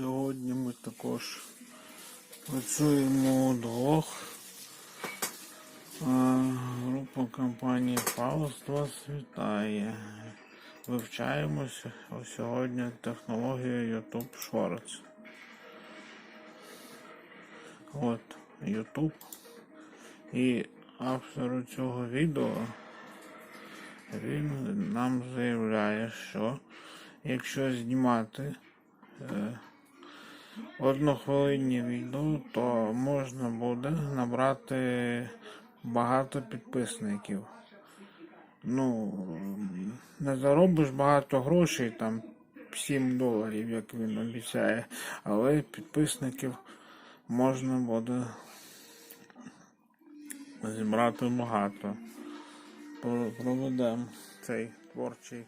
Сьогодні ми також працюємо удвох. А, Група компанії вас вітає. Вивчаємо с- сьогодні технологію YouTube Shorts. От YouTube. І автору цього відео він нам заявляє, що якщо знімати е, однохвилинні відео, то можна буде набрати багато підписників. Ну, не заробиш багато грошей, там 7 доларів, як він обіцяє, але підписників можна буде зібрати багато. Проведемо цей творчий